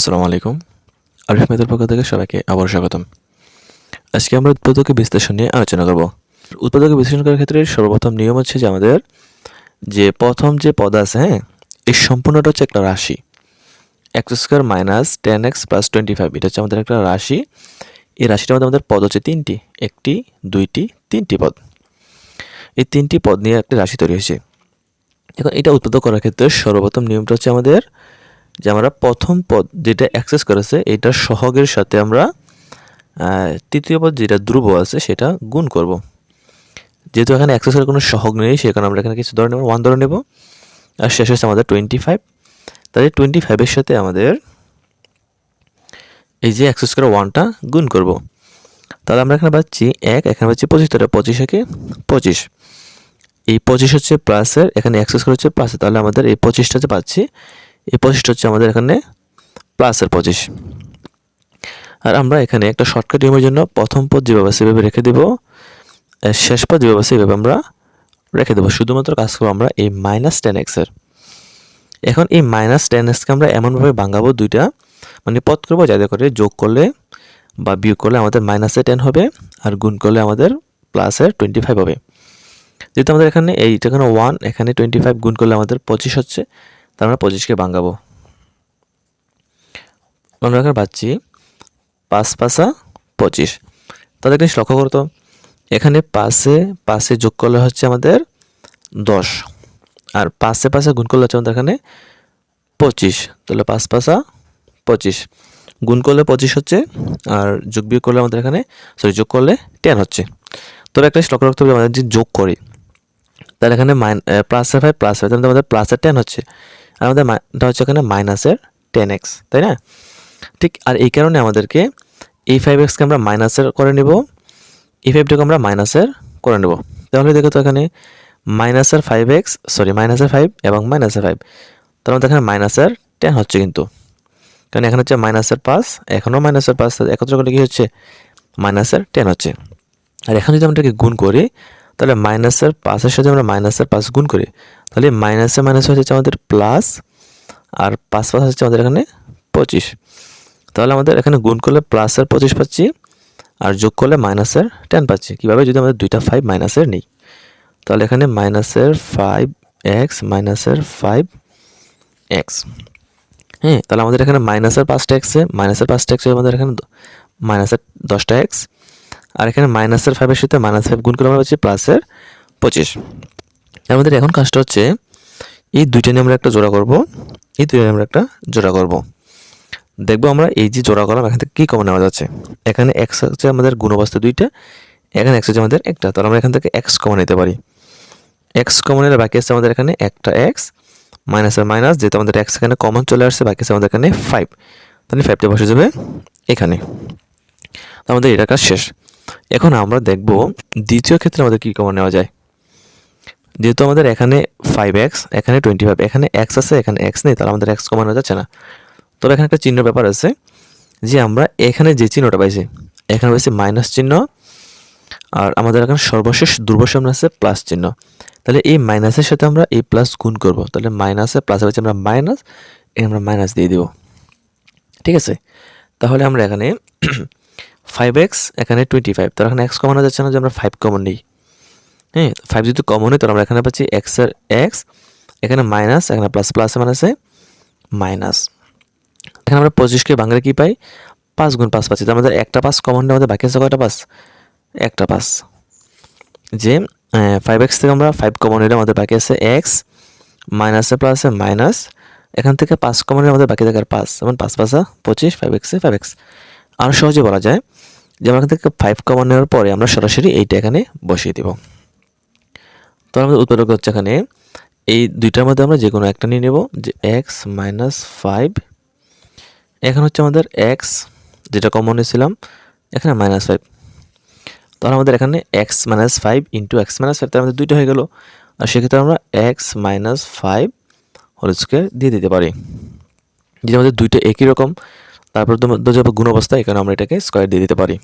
আসসালামু আলাইকুম। আরিফ মেদের পক্ষ থেকে সবাইকে আবার স্বাগতম। আজকে আমরা উৎপাদকের বিশ্লেষণ নিয়ে আলোচনা করব। উৎপাদকের বিশ্লেষণ করার ক্ষেত্রে সর্বপ্রথম নিয়ম হচ্ছে যে আমাদের যে প্রথম যে পদ আছে হ্যাঁ এই সম্পূর্ণটা হচ্ছে একটা রাশি। X square minus ten X plus twenty five এটা হচ্ছে আমাদের একটা রাশি। এই রাশিটার মধ্যে আমাদের পদ হচ্ছে তিনটি, একটি, দুইটি, তিনটি পদ। এই তিনটি পদ নিয়ে একটা রাশি তৈরি হয়েছে। এখন এটা উৎপাদক করার ক্ষেত্রে সর্বপ্রথম নিয়মটা হচ্ছে আমাদের যে আমরা প্রথম পদ যেটা অ্যাক্সেস করেছে, এটার সহগের সাথে আমরা তৃতীয় পদ যেটা ধ্রুব আছে, সেটা গুণ করব। যেহেতু এখানে অ্যাক্সেসের কোনো সহগ নেই সে কারণে আমরা এখানে কিছু ধরে নেব ওয়ান ধরে নেব, আর শেষ হচ্ছে আমাদের টোয়েন্টি ফাইভ তাহলে টোয়েন্টি ফাইভের সাথে আমাদের এই যে অ্যাক্সেস করা ওয়ানটা গুণ করব। তাহলে আমরা এখানে পাচ্ছি এক, এখানে পাচ্ছি পঁচিশ, তাহলে পঁচিশ একে পঁচিশ। এই পঁচিশ হচ্ছে প্লাসের এখানে অ্যাক্সেস করা হচ্ছে প্লাসের তাহলে আমাদের এই পঁচিশটা যে পাচ্ছি এই পঁচিশটা হচ্ছে আমাদের এখানে প্লাসের পঁচিশ আর আমরা এখানে একটা শর্টকাট নিয়মের জন্য প্রথম পদ যেভাবে সেভাবে রেখে দেব। শেষ পদ যেভাবে সেভাবে আমরা রেখে দেবো। শুধুমাত্র কাজ করব আমরা এই মাইনাস টেন এক্সের এখন এই মাইনাস টেন এক্সকে আমরা এমনভাবে ভাঙাবো দুইটা। মানে পদ করব যাতে করে যোগ করলে বা বিয়োগ করলে আমাদের মাইনাসে টেন হবে আর গুণ করলে আমাদের প্লাসের টোয়েন্টি ফাইভ হবে। যেহেতু আমাদের এখানে এইটা এখানে ওয়ান এখানে টোয়েন্টি ফাইভ গুণ করলে আমাদের পঁচিশ হচ্ছে। তার আমরা পঁচিশকে ভাঙাবো। আমরা এখানে পাচ্ছি পাঁচ পাঁচা পঁচিশ। তাদের একটা লক্ষ্য করতো এখানে পাশে পাশে যোগ করলে হচ্ছে আমাদের দশ। আর পাশে পাশে গুণ করলে হচ্ছে আমাদের এখানে পঁচিশ। তাহলে পাঁচ পাশা পঁচিশ। গুণ করলে পঁচিশ হচ্ছে, আর যোগ বিয়োগ করলে আমাদের এখানে সরি যোগ করলে টেন হচ্ছে। তবে একটা লক্ষ্য রাখতে হবে আমাদের যে যোগ করি, তাহলে এখানে মাইন প্লাসের ফাইভ প্লাস ফাইভ তাহলে আমাদের প্লাসের টেন হচ্ছে। আর আমাদের এটা হচ্ছে এখানে মাইনাসের টেন এক্স তাই না ঠিক আর এই কারণে আমাদেরকে এই ফাইভ এক্সকে আমরা মাইনাসের করে নেব এই ফাইভটাকে আমরা মাইনাসের করে নেব তাহলে দেখো তো এখানে মাইনাসের ফাইভ এক্স সরি মাইনাসের ফাইভ এবং মাইনাসের ফাইভ তার মধ্যে এখানে মাইনাসের টেন হচ্ছে কিন্তু কারণ এখানে হচ্ছে মাইনাসের পাঁচ এখনও মাইনাসের পাঁচ একত্র করলে কী হচ্ছে মাইনাসের টেন হচ্ছে আর এখন যদি আমরা গুণ করি তাহলে মাইনাসের পাঁচের সাথে আমরা মাইনাসের পাঁচ গুণ করি তাহলে মাইনাসে মাইনাস হচ্ছে আমাদের প্লাস আর পাঁচ পাঁচ হচ্ছে আমাদের এখানে পঁচিশ। তাহলে আমাদের এখানে গুণ করলে প্লাসের পঁচিশ পাচ্ছি আর যোগ করলে মাইনাসের টেন পাচ্ছি। কীভাবে? যদি আমাদের দুইটা ফাইভ মাইনাসের নেই। তাহলে এখানে মাইনাসের ফাইভ এক্স মাইনাসের ফাইভ এক্স হ্যাঁ তাহলে আমাদের এখানে মাইনাসের পাঁচটা এক্সে মাইনাসের পাঁচটা এক্সে আমাদের এখানে মাইনাসের দশটা এক্স আর এখানে মাইনাসের ফাইভের সাথে মাইনাস ফাইভ গুণ করে আমরা পাচ্ছি প্লাসের পঁচিশ। আমাদের এখন কাজটা হচ্ছে, এই দুইটা নিয়ে আমরা একটা জোড়া করব, এই দুইটা নিয়ে আমরা একটা জোড়া করব। দেখব আমরা এই যে জোড়া করলাম, এখান থেকে কী কমন নেওয়া যাচ্ছে? এখানে এক্স হচ্ছে আমাদের গুণবস্তু দুইটা, এখানে এক্স হচ্ছে আমাদের একটা, তাহলে আমরা এখান থেকে এক্স কমন নিতে পারি। এক্স কমনের বাকি আছে আমাদের এখানে একটা এক্স মাইনাসের মাইনাস যেহেতু আমাদের এক্স এখানে কমন চলে আসছে, বাকি আছে আমাদের এখানে ফাইভ তাহলে ফাইভটা বসে যাবে এখানে। আমাদের এটা কাজ শেষ। এখন আমরা দেখব দ্বিতীয় ক্ষেত্রে আমাদের কী কমন নেওয়া যায়? যেহেতু আমাদের এখানে ফাইভ এক্স এখানে টোয়েন্টি ফাইভ এখানে এক্স আছে, এখানে এক্স নেই, তাহলে আমাদের এক্স কমানো যাচ্ছে না। তবে এখানে একটা চিহ্ন ব্যাপার আছে যে আমরা এখানে যে চিহ্নটা পাইছি, এখানে পাইছি মাইনাস চিহ্ন, আর আমাদের এখানে সর্বশেষ দুর্বসামনে আছে প্লাস চিহ্ন। তাহলে এই মাইনাসের সাথে আমরা এই প্লাস গুণ করব। তাহলে মাইনাসে প্লাসে পাচ্ছি আমরা মাইনাস এখানে আমরা মাইনাস দিয়ে দিব। ঠিক আছে? তাহলে আমরা এখানে ফাইভ এক্স এখানে টোয়েন্টি ফাইভ তাহলে এখানে এক্স কমানো যাচ্ছে না যে আমরা ফাইভ কমন নিই। হ্যাঁ ফাইভ যদি কমন হয়, তাহলে আমরা এখানে পাচ্ছি এক্সের এক্স এখানে মাইনাস এখানে প্লাস প্লাসে মাইনাসে মাইনাস এখানে আমরা পঁচিশকে বাংলায় কী পাই? পাঁচ গুণ পাঁচ পাচ্ছি। আমাদের একটা পাঁচ কমন আমাদের বাকি আছে কয়টা পাঁচ? একটা পাঁচ। যে ফাইভ এক্স থেকে আমরা ফাইভ কমন নিলে আমাদের বাকি আছে এক্স মাইনাসে প্লাসে মাইনাস এখান থেকে পাঁচ কমন আমাদের বাকি থাকে আর পাঁচ। যেমন পাঁচ পাঁচা পঁচিশ ফাইভ এক্সে ফাইভ এক্স আরও সহজে বলা যায় যে, আমরা এখান থেকে ফাইভ কমন নেওয়ার পরে আমরা সরাসরি এইটা এখানে বসিয়ে দেব। তো আমাদের উৎপাদক হচ্ছে এখানে। এই দুইটার মধ্যে আমরা যে কোনো একটা নিয়ে নেব, যে এক্স মাইনাস ফাইভ এখন হচ্ছে আমাদের এক্স যেটা কমন নিয়েছিলাম, এখানে মাইনাস ফাইভ তাহলে আমাদের এখানে X minus five into X minus five তার আমাদের দুইটা হয়ে গেল। আর সেক্ষেত্রে আমরা X minus five whole square দিয়ে দিতে পারি। যদি আমাদের দুইটা একই রকম, তারপর গুণ অবস্থা এখানে আমরা এটাকে স্কোয়ার দিয়ে দিতে পারি।